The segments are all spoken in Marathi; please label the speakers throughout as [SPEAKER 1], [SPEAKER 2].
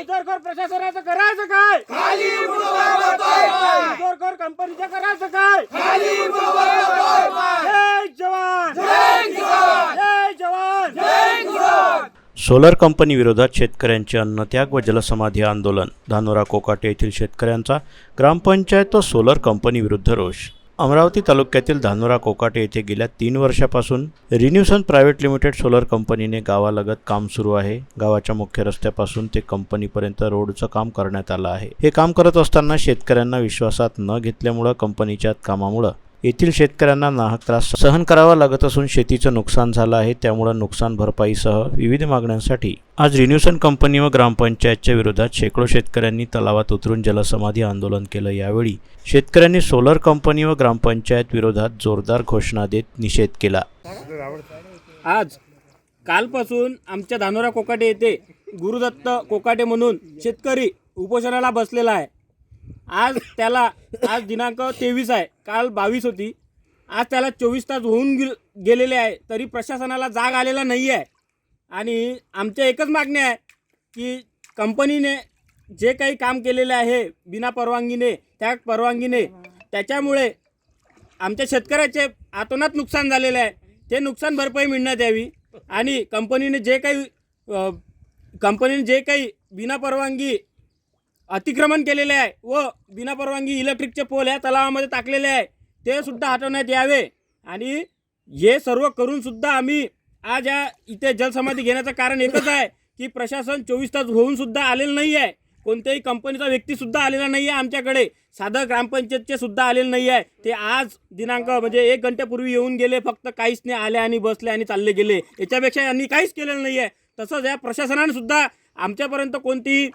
[SPEAKER 1] मुजोरखोर प्रशासनाचं करायचं काय
[SPEAKER 2] खाली.
[SPEAKER 1] मुजोरखोर कंपनीचं करायचं काय
[SPEAKER 2] खाली मुजोर होतोय पाय.
[SPEAKER 1] जय जवान।
[SPEAKER 2] जय किसान
[SPEAKER 1] जय जवान।
[SPEAKER 2] जय किसान
[SPEAKER 3] सोलर कंपनी विरोधात शेतकऱ्यांचे अन्नत्याग व जलसमाधी आंदोलन. धानोरा कोकाटे येथील शेतकऱ्यांचा ग्रामपंचायत व सोलर कंपनी विरुद्ध रोष. अमरावती तालुक्यातील धानोरा कोकाटे येथे गेल्या तीन वर्षापासून रिन्यूसन प्रायव्हेट लिमिटेड सोलर कंपनीने गावालगत काम सुरू आहे. गावाच्या मुख्य रस्त्यापासून ते कंपनीपर्यंत रोडचं काम करण्यात आलं आहे. हे काम करत असताना शेतकऱ्यांना विश्वासात न घेतल्यामुळं कंपनीच्या कामामुळं येथील शेतकऱ्यांना नाहक त्रास सहन करावा लागत असून शेतीचं नुकसान झालं आहे. त्यामुळे नुकसान भरपाईसह विविध मागण्यांसाठी आज रिन्युसन कंपनी व ग्रामपंचायतच्या विरोधात शेकडो शेतकऱ्यांनी तलावात उतरून जलसमाधी आंदोलन केलं. यावेळी शेतकऱ्यांनी सोलर कंपनी व ग्रामपंचायत विरोधात जोरदार घोषणा देत निषेध केला.
[SPEAKER 1] आज कालपासून आमच्या धानोरा कोकाटे येथे गुरुदत्त कोकाटे म्हणून शेतकरी उपोषणाला बसलेला आहे. आज त्याला आज दिनांक तेवीस आहे. काल बावीस होती. आज त्याला चोवीस तास होऊन गे गेलेले आहे. तरी प्रशासनाला जाग आलेला नाही आहे आणि आमच्या एकच मागणी आहे की कंपनीने जे काही काम केलेले आहे बिना परवानगीने त्या परवानगीने त्याच्यामुळे आमच्या शेतकऱ्याचे आतोनात नुकसान झालेले आहे. ते नुकसान भरपाई मिळण्यात यावी. आणि कंपनीने जे काही कंपनीने जे काही बिना परवानगी अतिक्रमण केलेले आहे. व बिना परवानगी इलेक्ट्रिकचे पोल या तलावामध्ये टाकलेले आहे. ते सुद्धा हटवण्यात यावे. आणि हे सर्व करून सुद्धा आम्ही आज या इथे जलसमाधी घेण्याचं कारण एकच आहे की प्रशासन चोवीस तास होऊन सुद्धा आलेलं नाही आहे कोणत्याही कंपनीचा व्यक्ती सुद्धा आलेला नाही आहे आमच्याकडे. साधं ग्रामपंचायतचे सुद्धा आलेले नाही आहे ते आज दिनांक म्हणजे एक घंट्यापूर्वी येऊन गेले फक्त काहीच नाही आले आणि बसले आणि चालले गेले. याच्यापेक्षा यांनी काहीच केलेलं नाही आहे तसंच या प्रशासनाने सुद्धा आमच्यापर्यंत कोणतीही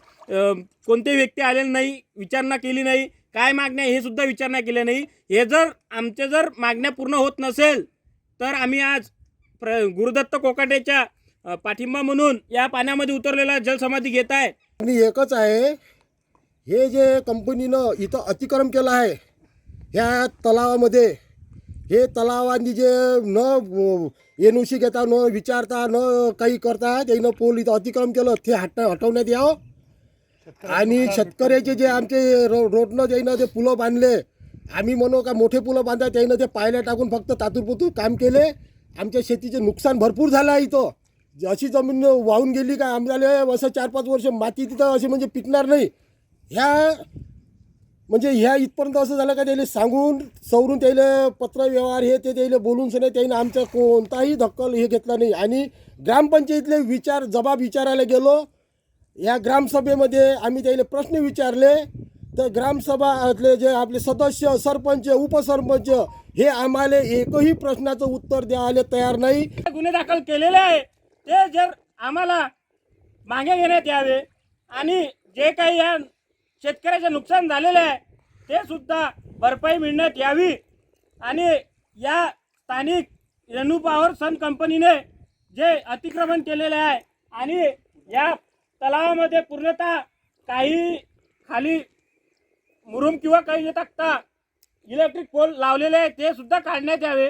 [SPEAKER 1] कोणतेही व्यक्ती आलेली नाही विचारणा केली नाही काय मागण्या हे सुद्धा विचारणा केल्या नाही. हे जर आमच्या जर मागण्या पूर्ण होत नसेल तर आम्ही आज प्र गुरुदत्त कोकाटेच्या पाठिंबा म्हणून या पाण्यामध्ये उतरलेला जलसमाधी घेत आहे.
[SPEAKER 4] आणि एकच आहे हे जे कंपनीनं इथं अतिक्रम केलं आहे ह्या तलावामध्ये हे तलावांनी जे न एन सी घेता न विचारता न काही करता त्यानं पोल इथं अतिक्रम केलं ते हट हटवण्यात यावं. आणि शेतकऱ्याचे जे आमचे रो रोडनं त्यानं ते पुलं बांधले आम्ही म्हणू का मोठे पुलं बांधा त्यानं ते पायल्या टाकून फक्त तातूरपुतूर काम केले. आमच्या शेतीचे नुकसान भरपूर झालं आहे इथं. अशी जमीन वाहून गेली का? आम्हाला असं चार पाच वर्ष माती तिथं अशी म्हणजे पिकणार नाही. ह्या म्हणजे ह्या इथपर्यंत असं झालं का त्याला सांगून सवरून त्याला पत्र व्यवहार हे ते त्याला बोलून सने त्याने आमचा कोणताही दखल हे घेतला नाही. आणि ग्रामपंचायतीतले विचार जबाब विचारायला गेलो या ग्रामसभेमध्ये आम्ही त्याला प्रश्न विचारले. तर ग्रामसभातले जे आपले सदस्य सरपंच उपसरपंच हे आम्हाला एकही प्रश्नाचं उत्तर द्यायला तयार नाही.
[SPEAKER 1] गुन्हे दाखल केलेले आहे ते जर आम्हाला मागे घेण्यात यावे आणि जे काही या शेतकऱ्याचे नुकसान झालेलं आहे ते सुद्धा भरपाई मिळण्यात यावी. आणि या स्थानिक रेणू पॉवर सन कंपनीने जे अतिक्रमण केलेले आहे आणि या तलावामध्ये पूर्णतः काही खाली मुरुम किंवा काही न टाकता इलेक्ट्रिक पोल लावलेले आहे ते सुद्धा काढण्यात यावे.